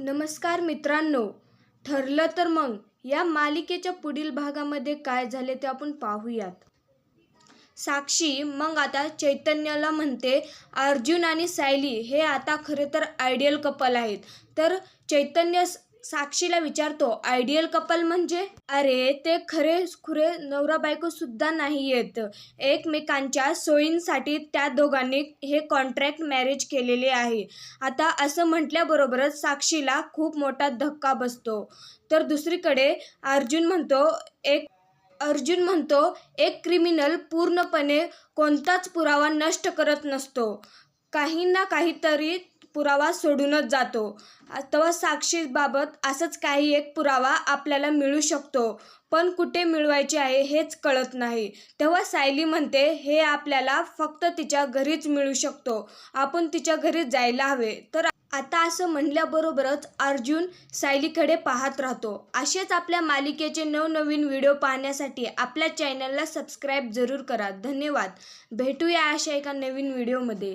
नमस्कार मित्रांनो ठरलं तर मग या मालिकेच्या पुढील भागामध्ये काय झाले ते आपण पाहूयात. साक्षी मग आता चैतन्याला म्हणते अर्जुन आणि सायली हे आता खरे तर आयडियल कपल आहेत. तर चैतन्य साक्षीला विचारतो आयडियल कपल म्हणजे? अरे ते खरे खुरे नवरा बायको सुद्धा नाही येत. एकमेकांच्या सोयींसाठी त्या दोघांनी हे कॉन्ट्रॅक्ट मॅरेज केलेले आहे. आता असं म्हटल्याबरोबरच साक्षीला खूप मोठा धक्का बसतो. तर दुसरीकडे अर्जुन म्हणतो एक अर्जुन म्हणतो एक क्रिमिनल पूर्णपणे कोणताच पुरावा नष्ट करत नसतो. काही ना काहीतरी पुरावा सोडूनच जातो. तेव्हा साक्षीबाबत असंच काही एक पुरावा आपल्याला मिळू शकतो. पण कुठे मिळवायचे आहे हेच कळत नाही. तेव्हा सायली म्हणते हे आपल्याला फक्त तिच्या घरीच मिळू शकतो. आपण तिच्या घरी जायला हवे. तर आता असं म्हणल्याबरोबरच अर्जुन सायलीकडे पाहत राहतो. असेच आपल्या मालिकेचे नवनवीन व्हिडिओ पाहण्यासाठी आपल्या चॅनलला सबस्क्राईब जरूर करा. धन्यवाद. भेटूया अशा एका नवीन व्हिडिओमध्ये.